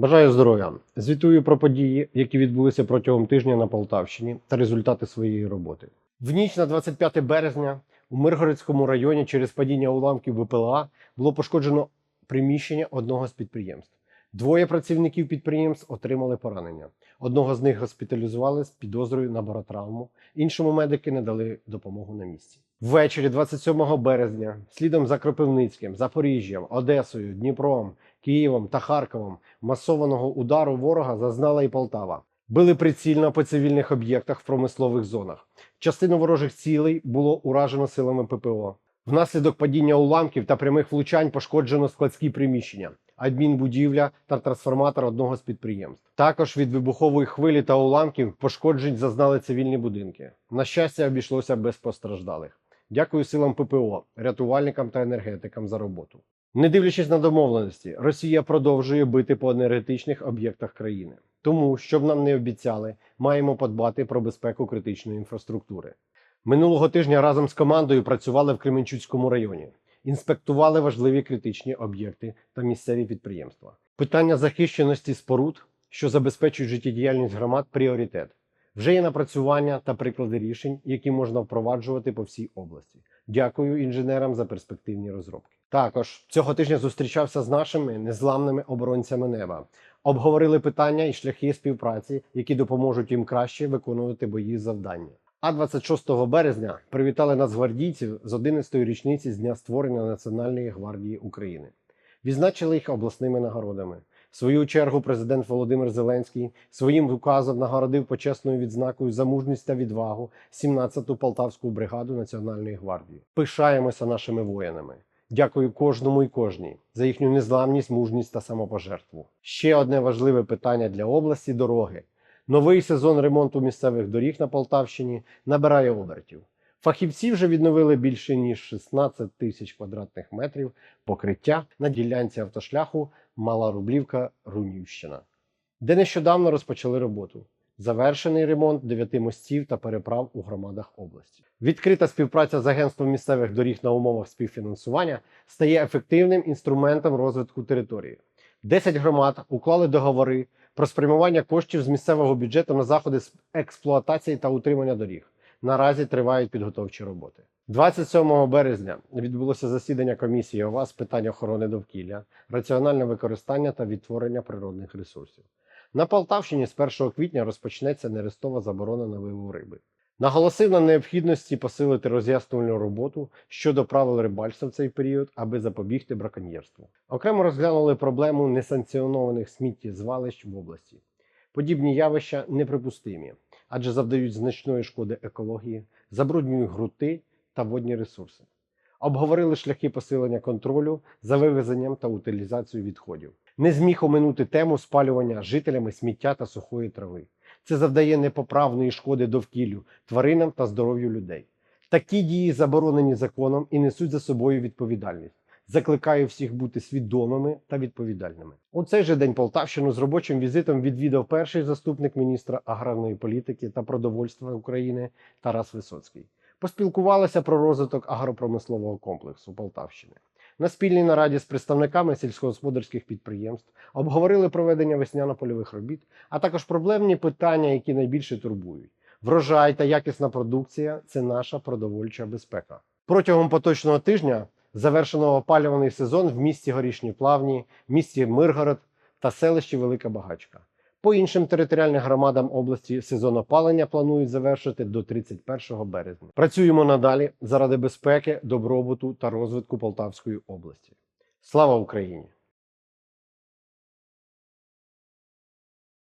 Бажаю здоров'я! Звітую про події, які відбулися протягом тижня на Полтавщині та результати своєї роботи. В ніч на 25 березня у Миргородському районі через падіння уламків БПЛА було пошкоджено приміщення одного з підприємств. Двоє працівників підприємств отримали поранення. Одного з них госпіталізували з підозрою на баротравму, іншому медики надали допомогу на місці. Ввечері 27 березня, слідом за Кропивницьким, Запоріжжям, Одесою, Дніпром, Києвом та Харковом масованого удару ворога зазнала і Полтава. Били прицільно по цивільних об'єктах в промислових зонах. Частину ворожих цілей було уражено силами ППО. Внаслідок падіння уламків та прямих влучань пошкоджено складські приміщення, адмінбудівля та трансформатор одного з підприємств. Також від вибухової хвилі та уламків пошкоджень зазнали цивільні будинки. На щастя, обійшлося без постраждалих. Дякую силам ППО, рятувальникам та енергетикам за роботу. Не дивлячись на домовленості, Росія продовжує бити по енергетичних об'єктах країни. Тому, щоб нам не обіцяли, маємо подбати про безпеку критичної інфраструктури. Минулого тижня разом з командою працювали в Кременчуцькому районі, інспектували важливі критичні об'єкти та місцеві підприємства. Питання захищеності споруд, що забезпечують життєдіяльність громад, пріоритет. Вже є напрацювання та приклади рішень, які можна впроваджувати по всій області. Дякую інженерам за перспективні розробки. Також цього тижня зустрічався з нашими незламними оборонцями неба. Обговорили питання і шляхи співпраці, які допоможуть їм краще виконувати бої завдання. А 26 березня привітали нацгвардійців з 11-ї річниці з дня створення Національної гвардії України. Відзначили їх обласними нагородами. В свою чергу президент Володимир Зеленський своїм указом нагородив почесною відзнакою за мужність та відвагу 17-ту Полтавську бригаду Національної гвардії. Пишаємося нашими воїнами. Дякую кожному і кожній за їхню незламність, мужність та самопожертву. Ще одне важливе питання для області дороги. Новий сезон ремонту місцевих доріг на Полтавщині набирає обертів. Фахівці вже відновили більше ніж 16 тисяч квадратних метрів покриття на ділянці автошляху Мала Рублівка Рунівщина, де нещодавно розпочали роботу. Завершений ремонт дев'яти мостів та переправ у громадах області. Відкрита співпраця з агентством місцевих доріг на умовах співфінансування стає ефективним інструментом розвитку території. 10 громад уклали договори про спрямування коштів з місцевого бюджету на заходи з експлуатації та утримання доріг. Наразі тривають підготовчі роботи. 27 березня відбулося засідання комісії ОВА з питань охорони довкілля, раціональне використання та відтворення природних ресурсів. На Полтавщині з 1 квітня розпочнеться нерестова заборона на вилов риби. Наголосив на необхідності посилити роз'яснювальну роботу щодо правил рибальства в цей період, аби запобігти браконьєрству. Окремо розглянули проблему несанкціонованих сміттєзвалищ в області. Подібні явища неприпустимі, адже завдають значної шкоди екології, забруднюють грунти та водні ресурси. Обговорили шляхи посилення контролю за вивезенням та утилізацією відходів. Не зміг оминути тему спалювання жителями сміття та сухої трави. Це завдає непоправної шкоди довкіллю, тваринам та здоров'ю людей. Такі дії заборонені законом і несуть за собою відповідальність. Закликаю всіх бути свідомими та відповідальними. У цей же день Полтавщину з робочим візитом відвідав перший заступник міністра аграрної політики та продовольства України Тарас Висоцький. Поспілкувалися про розвиток агропромислового комплексу Полтавщини. На спільній нараді з представниками сільськогосподарських підприємств обговорили проведення весняно-польових робіт, а також проблемні питання, які найбільше турбують. Врожай та якісна продукція це наша продовольча безпека. Протягом поточного тижня завершено опалюваний сезон в місті Горішні Плавні, місті Миргород та селищі Велика Багачка. По іншим територіальним громадам області сезон опалення планують завершити до 31 березня. Працюємо надалі заради безпеки, добробуту та розвитку Полтавської області. Слава Україні!